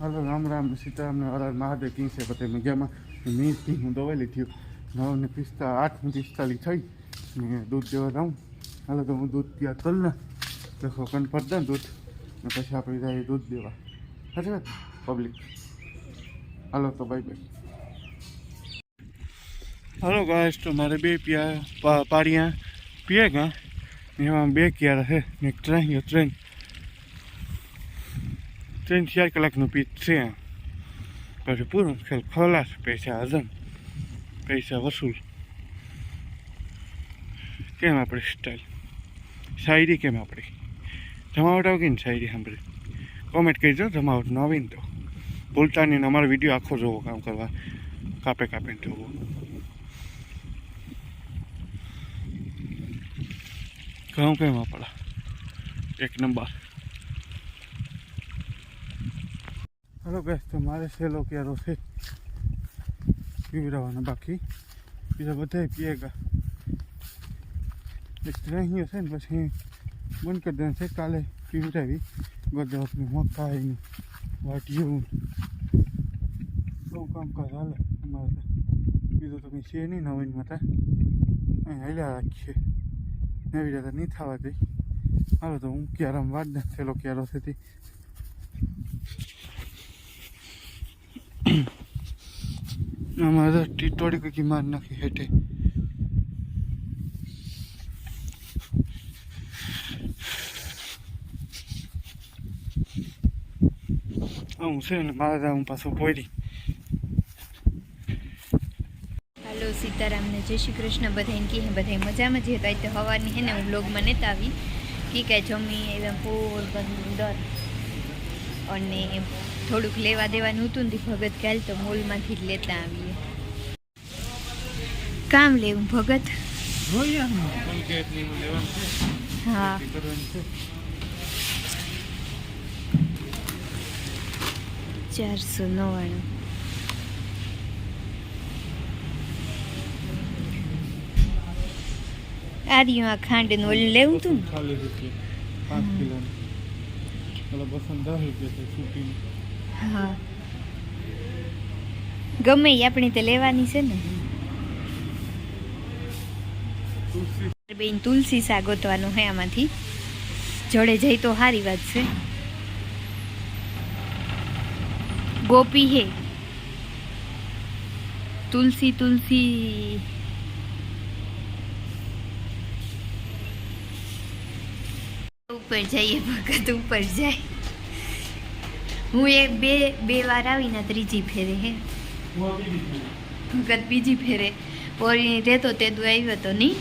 હાલો રામ રામ, સીતારામને હર મહાદેવ કી છે પછી મજામાં મીસથી હું દવાઈ લીધી નવ ને પિસ્તા આઠ ને પિસ્તાલીસ થઈ. ને દૂધ દેવા જાઉં. હાલો તો હું દૂધ ત્યાં તલ ને દેખો કન પડતા દૂધ. ને પછી આપણે જાય દૂધ દેવા. વાત? પબ્લિક. હાલો તો બાય બાય હાલો ગાઈસ તો મારે બે પિયા પારિયા પીએ ગા. એમાં બે ક્યારા છે. ને ટ્રેન ટ્રેન ત્રણ ચાર કલાકનું પીત છે. પછી પૂરું ખેલ ખલાસ, પૈસા હજમ, પૈસા વસૂલ. કેમ આપણી સ્ટાઇલ શાયરી કેમ આપણી? જમાવટ આવી ને શાયરી સાંભળી કોમેન્ટ કરજો, જમાવટ ન આવીને તો. ભૂલતા નહીં અમારો વીડિયો આખો જોવો, કામ કરવા. કાપે કાપે જોવો. ઘઉં કેમ આપણા? એક નંબર. હલો ગેસ તો મારે સેલો ક્યારો છે. પીવડાવવાનો બાકી. બીજા બધા પીએગા એક અહીં હશે ને પછી બંધ કરી દેવાનું છે, કાલે પીવડાવી. ગોદાવરી મકાઈનું વાટિયું બહુ કામકાજ હાલે અમારે બીજું તો કંઈ છે નહીં નવીન માટે. અહીં હાલ્યા રાખીએ. નવી રીતે નહીં થવા દઈ હાલો તો હું ક્યારામ વાટ દે સેલો ક્યારો છે અમારે ટીટોડી કઈ માર નાખી હેઠે. હું છે ને મારે હું પાછું પોરી હાલો સીતારામને જય શ્રી કૃષ્ણ. બધાને કી હે બધા મજામાં જે હતા તો હવાની હે ને હું બ્લોગમાં નેતા આવી. કી કે જમી એકદમ પોરબંદર અને થોડુંક લેવા દેવાનું હતું ને ભગત કાલ તો મોલમાંથી જ લેતા આવીએ કામ લેવું ભગત. હા. ચારસો નવ્વાણું. આ આ ખાંડનું ઓલું લેવું હતું ને? પાંચ કિલોનું. બસો રૂપિયા હા. ગમે આપણે તો લેવાની છે ને. બેન તુલસી શાક ગોતવાનું હે આમાંથી. જોડે જઈ તો સારી વાત છે. ગોપી હે. તુલસી તુલસી. ઉપર જઈએ ભગત ઉપર જાય. હું એ બે બે વાર આવીને ત્રીજી ફેરે હે. ભગત બીજી ફેરે. પોરી રહેતો તે દુ આવ્યો તો નહીં.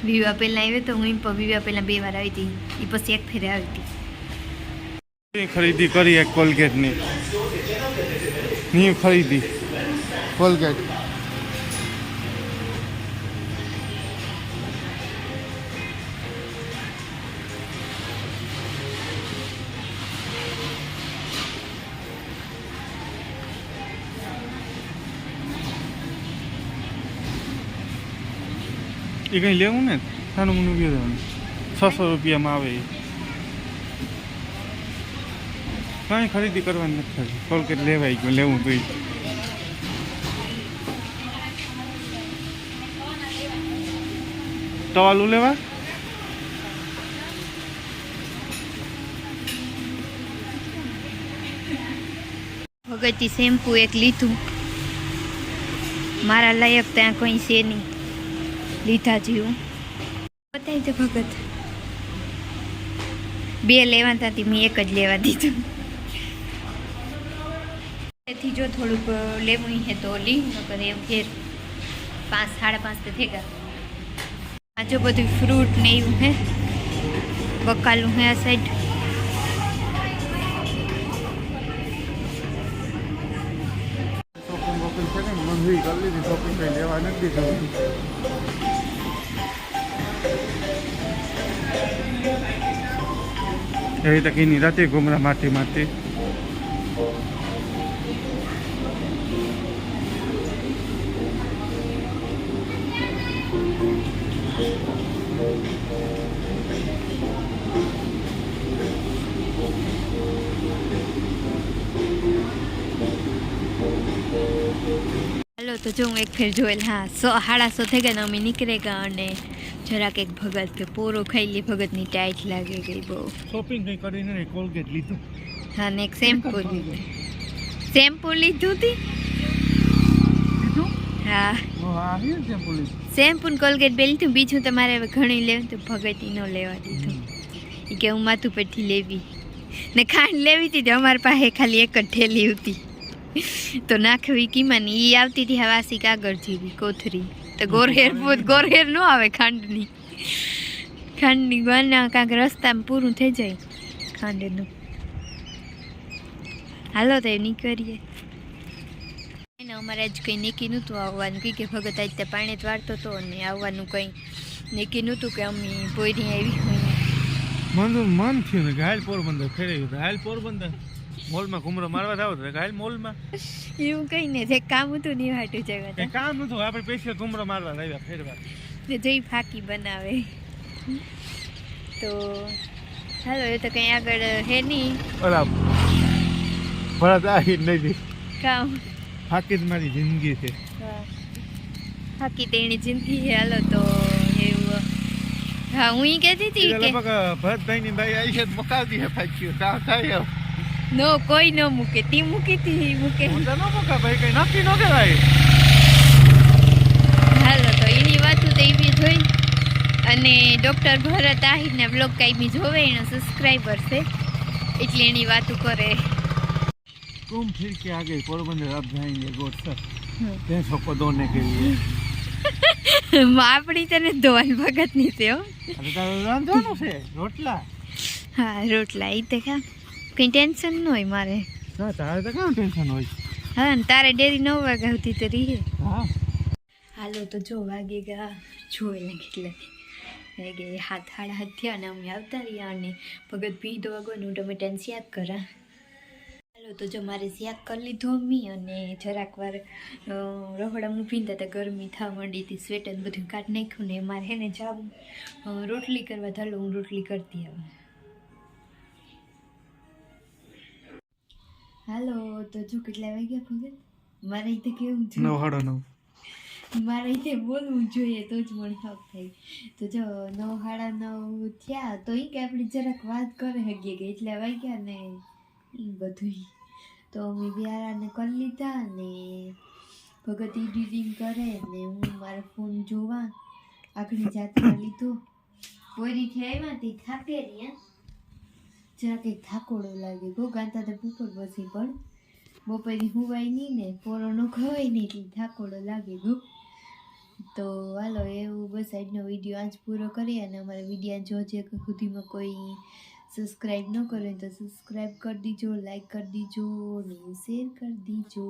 વિવાહ પહેલાં આવ્યો તો હું પણ વિવા પહેલાં બે વાર આવી હતી એ પછી એક ફેરે આવી હતી ખરીદી કરી એક કોલગેટની ની ખરીદી કોલગેટ એ કંઈ લેવું ને? નાનું મોનું બી છસો રૂપિયામાં આવે એ. કાંઈ ખરીદી કરવાની નથી થતી. લેવાય ગયું, લેવું તો ટવાલું લેવા? ભગતી શેમ્પુ એક લીધું. મારા લાયક ત્યાં કંઈ છે નહીં. લીધા જેવું બતાવી દે ભગત. બે લેવાતા હતી મેં એક જ લેવા દીધું. એથી જો થોડુંક લેવું હે તો લી નકર એમ ફેર પાંચ સાડા પાંચ તો થઈ ગયા આ બધું ફ્રૂટ ને એવું હે બકાલું હે આ સાઈડ શોપિંગ કરી લેવા નથી એવી તક એની રાતે ગુમરા માટી માટી હાલો, તો જો હું એક ફેર જોયેલ, હા, સો, હાડા સો થઈ ગયા અમે નીકળે ગયા અને જરાક એક ભગત કે પોરો ખાઈ લે ભગતની ટાઈટ લાગે ગઈ બહુ. શોપિંગ કંઈ કરીને ને કોલગેટ લીધું. હા ને એક શેમ્પુ લીધું. શેમ્પુ લીધું હતી હા. શેમ્પુ ને કોલગેટ બે લીધું બીજું તમારે હવે ઘણી લેવું તો ભગત ન લેવા દીધું. એ કે હું માથું પરથી લેવી. ને ખાંડ લેવી હતી અમારી પાસે ખાલી એક જ ઠેલી હતી. તો નાખવી કીમાની? એ આવતી હતી હવાસી કાગળ જેવી કોથરી. તો ગોરહેર પોત ગોરહેર ન આવે ખાંડની. ખાંડની ગવાના કાંક રસ્તામાં પૂરું થઈ જાય ખાંડનું. હાલો તો એ નીકળીએ. એને અમારે આજ કંઈ નીકી નહોતું આવવાનું કંઈ કે ભગત આજ તે પાણી જ વાળતો હતો અને આવવાનું કંઈ નીકી નહોતું કે અમે પોઈરી આવી મન મન થયું ને ઘાયલ પોરબંદર ફેરવ્યું તો હાલ પોરબંદર મોલમાં ઘુમરો મારવા જાવ તો હાલ મોલમાં. એવું કંઈ નહીં જે કામ હતું નહીં હાટું છે જગત કામ હતું આપણે સ્પેશિયલ ઘુમરો મારવા લાવ્યા ફેરવા. જઈ ફાકી બનાવે. તો હાલો એ તો કંઈ આગળ હે નહીં બરાબર ભરત આવી નહીં. કામ. ફાકી જ મારી જિંદગી છે. ફાકી તેની જિંદગી છે. હાલો તો હા હું ઈ કહેતી હતી કે લગભગ ભરતભાઈ ની ભાઈ આવી છે તો મુકાવતી છે ફાક્યું કામ થાય એમ. નો કોઈ ન મૂકે તી મૂકી તી મૂકે હું તો ન મુકા ભાઈ કઈ નક્કી ન કહેવાય હાલો તો એની વાતું તો એવી જોઈ અને ડૉક્ટર ભરત આહિરના બ્લોગ કાંઈ જોવે એનો સબસ્ક્રાઈબર છે એટલે એની વાતું કરે घूम फिर के आ गए पोरबंदर अब जाएंगे गोट सर भैंसों को धोने के लिए આપણી તને ધોવાન હો. અરે તારે રાંધવાનું છે રોટલા. હા રોટલા એ તો ખા. કંઈ ટેન્શન ન હોય મારે. ના તારે તો કામ ટેન્શન હોય? હા ને તારે ડેરી નવ વાગ્યા સુધી તો રહીએ હા. હાલો તો જો વાગે ગયા. જોઈ ને કેટલા વાગે હાથ હાડા હાથ થયા અને અમે આવતા રહ્યા અને ભગત ભીંડો તમે ટમેટાને શાક કરા. હાલો તો જો મારે શાક કરી લીધું અમ્મી અને જરાક વાર રહોડા મૂકીને ભીંડા ગરમી થવા માંડી હતી સ્વેટર બધું કાઢ નાખ્યું ને મારે એને જાવું રોટલી કરવા ચાલો હું રોટલી કરતી હવે હાલો તો જો કેટલા વાગ્યા ભગત મારે રીતે કેવું છે નવ હાડો નવ. મારે રીતે બોલવું જોઈએ તો જ મને હક થાય. તો જો નવ હાડા નવ થયા તો એ કે આપણે જરાક વાત કરે હગીએ કે એટલે વાગ્યા ને એ બધું તો અમે વ્યારાને કરી લીધા ને ભગત એડિટિંગ કરે ને હું મારો ફોન જોવા આખરી જાતમાં લીધો. પોરીથી આવ્યા તે થાકે રહ્યા જરા કંઈક થાકોડો લાગે. બહુ ગાતા તો બપોર પછી પણ. બપોરે હુવાય નહીં ને, પોરો નો ખવાય નહીં એટલે થાકોડો લાગે ગો તો હાલો, એવું બસ આજનો વીડિયો આજ પૂરો કરીએ અને અમારા વીડિયો જોજે સુધીમાં કોઈ સબસ્ક્રાઈબ ન કરે તો સબસ્ક્રાઈબ કરી દીજો લાઈક કરી દીજો અને શેર કરી દીજો.